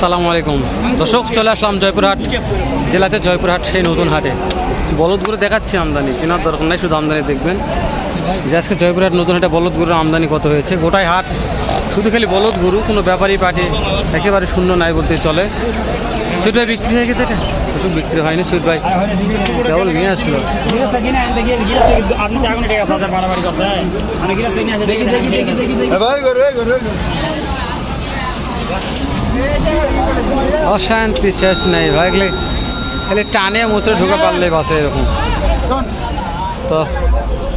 সালামু আলাইকুম দর্শক চলে আসলাম জয়পুরহাট জেলাতে জয়পুরহাট সেই নতুন হাটে বলদগুলো দেখাচ্ছি আমদানি কেনার দরকার নাই শুধু আমদানি দেখবেন যে আজকে জয়পুরহাট নতুন হাটে বলদ গরুর আমদানি কত হয়েছে গোটাই হাট শুধু খালি বলদ গরু কোনো ব্যাপারী পাঠে একেবারে শূন্য নাই বলতে চলে সুইট ভাই বিক্রি হয়ে গেছে এটা ওষুধ বিক্রি হয়নি সুইট ভাই কেবল নিয়ে আসলো অশান্তি, শেষ নেই ভাই। খালি টানে মুচড়ে ঢুকে পারলে বাসে এরকম। তো,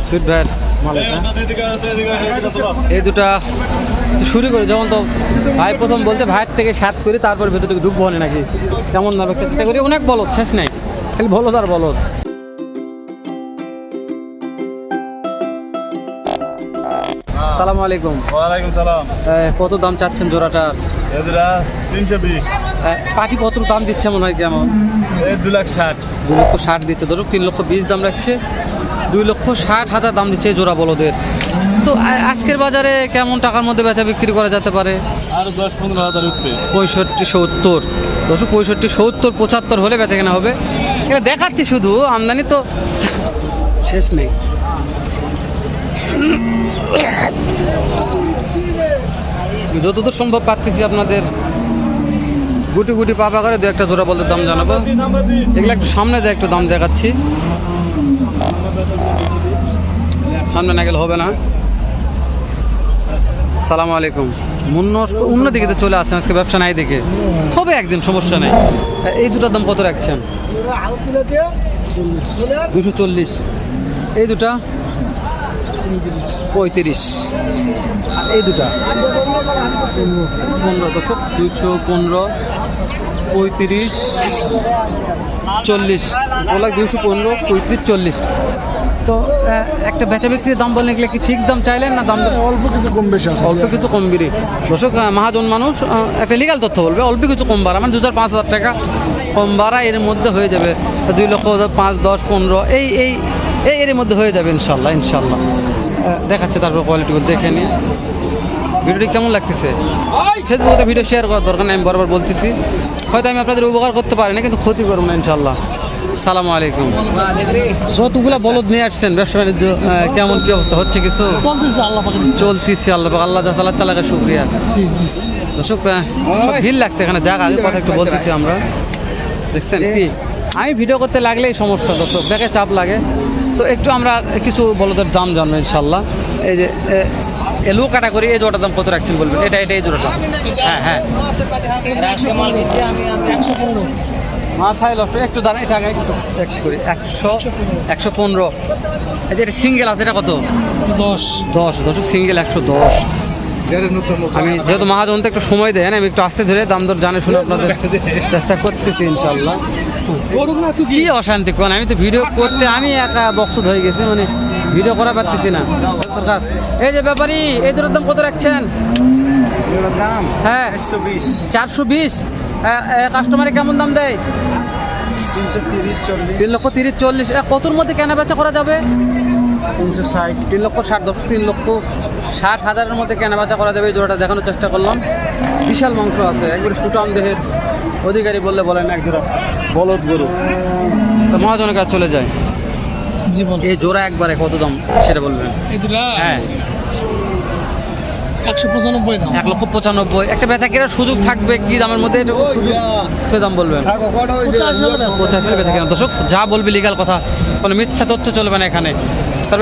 সুইট ভাইয়ের মাল এই দুটা শুরু করি, যখন তো ভাই প্রথম বলতে ভাইয়ের থেকে সাত করি, তারপর ভেতর থেকে ঢুকবো নাকি? কেমন না চেষ্টা করি, অনেক বলদ, শেষ নেই। খালি বলদ আর বলদ। সালামু আলাইকুম। ওয়ালাইকুম সালাম। কত দাম চাচ্ছেন জোড়াটার এদরা তিনশো বিশ। পাটি কত দাম দিচ্ছে মনে হয় কেমন? দু লাখ ষাট। দুই লক্ষ ষাট দিচ্ছে। ধরুক তিন লক্ষ বিশ দাম রাখছে দুই লক্ষ ষাট হাজার দাম দিচ্ছে জোড়া বলদের। তো আজকের বাজারে কেমন টাকার মধ্যে বেচা বিক্রি করা যেতে পারে? আর দশ পনেরো হাজার উঠবে। পঁয়ষট্টি সত্তর। দুশো পঁয়ষট্টি সত্তর পঁচাত্তর হলে বেচা কেনা হবে। এটা দেখাচ্ছি শুধু আমদানি তো শেষ নেই। যতদূর সম্ভব পাচ্ছি আপনাদের গুটি গুটি পাপা করে দু একটা জোড়া বলতে দাম জানাব। এগুলো একটু সামনে দেয় একটু দাম দেখাচ্ছি। সামনে না গেলে হবে না। সালাম আলাইকুম। মুন্ন অন্য দিকে তো চলে আসেন আজকে ব্যবসা নাই দেখে। হবে একদিন সমস্যা নেই। এই দুটার দাম কত রাখছেন? দুশো চল্লিশ। এই দুটা? পঁয়ত্রিশ। আর এই দুটা? পনেরো দশক দুশো পনেরো পঁয়ত্রিশ চল্লিশ। ওলা দুশো পনেরো পঁয়ত্রিশ চল্লিশ। তো একটা বেচা বিক্রির দাম বললে গেলে কি ফিক্স দাম চাইলেন না দাম অল্প কিছু কম বেশি আছে। অল্প কিছু কম বিড়ি। দর্শক মহাজন মানুষ একটা লিগাল তথ্য বলবে অল্প কিছু কম বাড়া মানে দু হাজার পাঁচ হাজার টাকা কম বাড়া এর মধ্যে হয়ে যাবে। দুই লক্ষ পাঁচ দশ পনেরো এই এই এই এর মধ্যে হয়ে যাবে ইনশাল্লাহ ইনশাল্লাহ। দেখাচ্ছে তারপর কোয়ালিটিগুলো দেখে নিই। ভিডিওটি কেমন লাগতেছে? ফেসবুকে ভিডিও শেয়ার করার দরকার নেই আমি বরাবর বলতেছি। হয়তো আমি আপনাদের উপকার করতে পারি না কিন্তু ক্ষতি করব না ইনশাল্লাহ সালামু আলাইকুম। যতগুলা বলদ নিয়ে আসছেন ব্যবসা বাণিজ্য কেমন কি অবস্থা হচ্ছে কিছু? চলতেছে আল্লাহ আল্লাহ তালা তালাকে শুক্রিয়া। দর্শক সব ভিড় লাগছে এখানে যাক আগে কথা একটু বলতেছি আমরা। দেখছেন কি? আমি ভিডিও করতে লাগলেই সমস্যা দর্শক দেখে চাপ লাগে। তো একটু আমরা কিছু বলদের দাম জানব ইনশাল্লাহ এই যে এলু কাটা করি এই জোড়াটার দাম কত রাখছেন বলবেন? এটা এটা এই জোড়াটা। হ্যাঁ হ্যাঁ। মাথায় লষ্ট একটু দাঁড়াই এটা আগে একটু একটু করি একশো একশো পনেরো। এই যে এটা সিঙ্গেল আছে এটা কত? দশ। দশ দশ সিঙ্গেল একশো দশ। আমি যেহেতু মহাজন একটু সময় দেন আমি একটু আস্তে ধরে দাম দর জানে শুনে আপনাদের চেষ্টা করতেছি ইনশাল্লাহ করুক না তুই কি অশান্তি কোন? আমি তো ভিডিও করতে আমি একা বক্সুদ হয়ে গেছি মানে ভিডিও করা পারতেছি না। সরকার এই যে ব্যাপারী এই দুটোর দাম কত রাখছেন? দাম হ্যাঁ। চারশো বিশ। কাস্টমারে কেমন দাম দেয়? তিনশো তিন লক্ষ তিরিশ চল্লিশ। এ, কতর মধ্যে কেনা বেচা করা যাবে? তিনশো ষাট। তিন লক্ষ ষাট দশ তিন লক্ষ ষাট হাজারের মধ্যে কেনা বেচা করা যাবে এই জোড়াটা দেখানোর চেষ্টা করলাম। বিশাল মাংস আছে একবারে সুটাম দেহের। অধিকারী বললে বলেন এক জোড়া বলদ গরু। তো মহাজনের কাছে চলে যায় এই জোড়া একবারে কত দাম সেটা বলবেন? হ্যাঁ। একশো পঁচানব্বই দাম। এক লক্ষ পঁচানব্বই। একটা বেচা কেনার সুযোগ থাকবে কি দামের মধ্যে? এটা সুযোগ সে দাম বলবেন? পঁচাশি হবে না। পঁচাশি বেচা কেনা দর্শক যা বলবি লিগাল কথা কোনো মিথ্যা তথ্য চলবে না এখানে।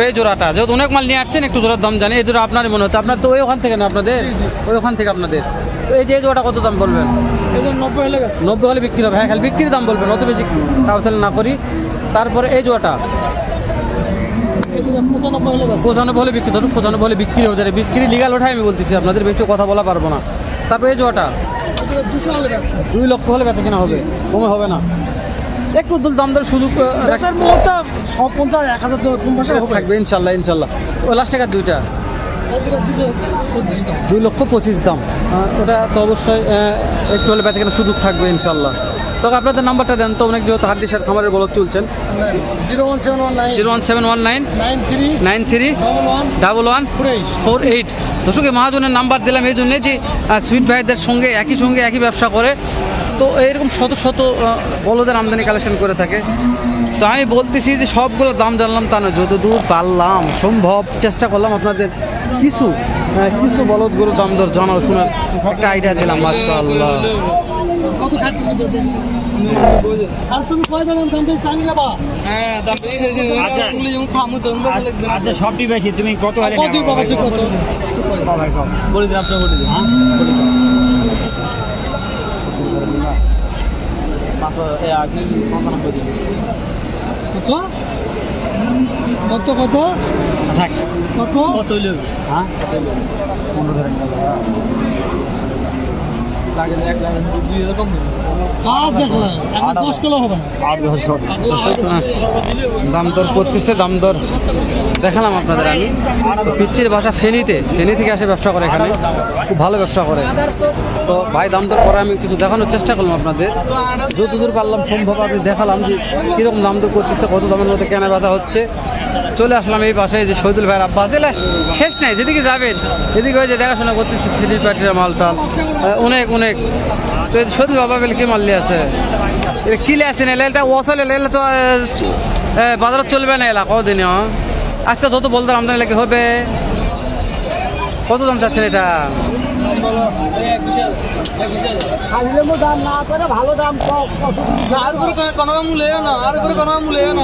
এই জোড়াটা যেহেতু অনেক মাল নিয়ে আসছেন একটু জোড়ার দাম জানি এই জোড়া আপনারই মনে হচ্ছে। আপনার তো ওই ওখান থেকে না আপনাদের? ওই ওখান থেকে আপনাদের। তো এই যে জোড়াটা কত দাম বলবেন? নব্বই হলে গেছে। নব্বই হলে বিক্রি হবে। হ্যাঁ খালি বিক্রির দাম বলবেন অত বেশি তাও তাহলে না করি। তারপরে এই জোড়াটা। এই পঁচানব্বই হলে বিক্রি ধরুন পঁচানব্বই হলে বিক্রি হয়ে যাবে। বিক্রি লিগাল ওঠাই আমি বলতেছি আপনাদের বেশি কথা বলা পারব না। তারপরে এই গেছে। দুই লক্ষ হলে বেচা কেনা হবে। কমে হবে না। একটু দুল দাম দর সুযোগ এক হাজার থাকবে ইনশাল্লাহ ইনশাল্লাহ। লাস্ট টাকা দুইটা। দুই লক্ষ পঁচিশ দাম। ওটা তো অবশ্যই একটু হলে বেচা সুযোগ থাকবে ইনশাল্লাহ তো আপনাদের নাম্বারটা দেন তো অনেক যেহেতু হাড্ডি শার্ট খামারের বলদ তুলছেন। Zero one seven one nine zero one seven one nine nine three nine three double one four eight. Four eight. দর্শক মহাজনের নাম্বার দিলাম এই জন্যে যে সুইট ভাইদের সঙ্গে একই সঙ্গে একই ব্যবসা করে। তো এরকম শত শত বলদের আমদানি কালেকশন করে থাকে। তো আমি বলতেছি যে সবগুলো দাম জানলাম তা না যতদূর পারলাম সম্ভব। চেষ্টা করলাম আপনাদের কিছু কিছু বলদগুলো দাম দর জানাও শোনার একটা আইডিয়া দিলাম মাশাআল্লাহ। কত থাকবে তোদের? আর তুমি কয় দামের দাম দিয়ে চান যাবা আচ্ছা সবটি বেশি তুমি কত বলে দিন বলে দিন কত? কত কত? থাক। কত? কত হইল? হ্যাঁ? লাগে দাম দর করতেছে দাম দর দেখালাম আপনাদের আমি। তো পিচ্চির বাসা ফেনীতে ফেনী থেকে আসে ব্যবসা করে এখানে। খুব ভালো ব্যবসা করে। তো ভাই দাম দর করে আমি কিছু দেখানোর চেষ্টা করলাম আপনাদের। যতদূর পারলাম সম্ভব আমি দেখালাম যে কীরকম দাম দর করতেছে কত দামের মধ্যে কেনা বেচা হচ্ছে। চলে আসলাম এই পাশে যে শহীদুল ভাইয়ের আব্বা আছে শেষ নাই যেদিকে যাবেন এদিকে ওই যে দেখাশোনা করতেছে ফ্রি প্যাটের মাল টাল আহ, অনেক অনেক তো শহীদুল বাবা বেলে কি মাল্লি আছে? এটা কিলে আছে না? এলে ওসলে এলে তো বাজারত চলবে না এলা কদিন আজকে যত বলতে আমদানি লাগে হবে। কত দাম চাচ্ছেন এটা? আর করে কোনো মূল্য না আর করে কোনো মূল্য না।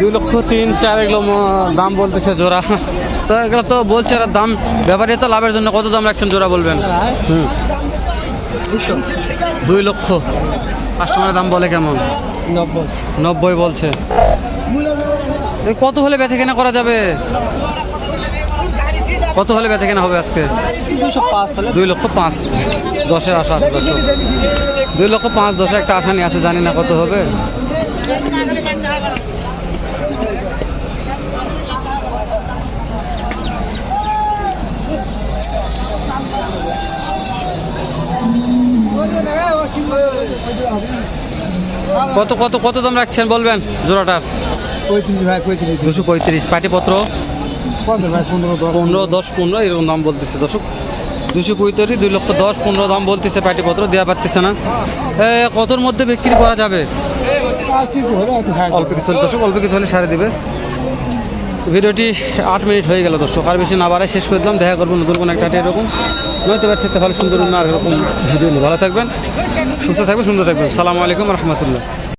দুই লক্ষ তিন, চার এগুলো দাম বলতেছে জোড়া। তো এগুলো তো বলছে আর দাম ব্যাপারে তো লাভের জন্য কত দাম রাখছেন জোড়া বলবেন? দুই লক্ষ। কাস্টমারের দাম বলে কেমন? নব্বই নব্বই বলছে কত হলে বেচা কেনা করা যাবে? কত হলে বেচা কেনা হবে আজকে? দুই লক্ষ পাঁচ। দশের আশা আছে দর্শক। দুই লক্ষ পাঁচ দশে একটা আশা নিয়ে আছে জানি না কত হবে। কত কত কত দাম রাখছেন বলবেন জোড়াটার? দুশো পঁয়ত্রিশ। পাটিপত্র? পনেরো দশ। পনেরো দশ পনেরো এরকম দাম বলতেছে দর্শক। দুশো পঁয়ত্রিশ দুই লক্ষ দশ, পনেরো দাম বলতেছে পাটিপত্র দেওয়া পারতেছে না। কতর মধ্যে বিক্রি করা যাবে? অল্প কিছু দর্শক, অল্প কিছু হলে সারে দিবে। ভিডিওটি আট মিনিট হয়ে গেল দর্শক, আর বেশি না বাড়ায় শেষ করে দিলাম। দেখা করব নতুন কোনো একটা এরকম। নয়তো সেটা ভালো সুন্দর আর এরকম ভিডিও নিয়ে। ভালো থাকবেন, সুস্থ থাকবেন, সুন্দর থাকবেন। সালামু আলাইকুম, রহমতুল্লাহ।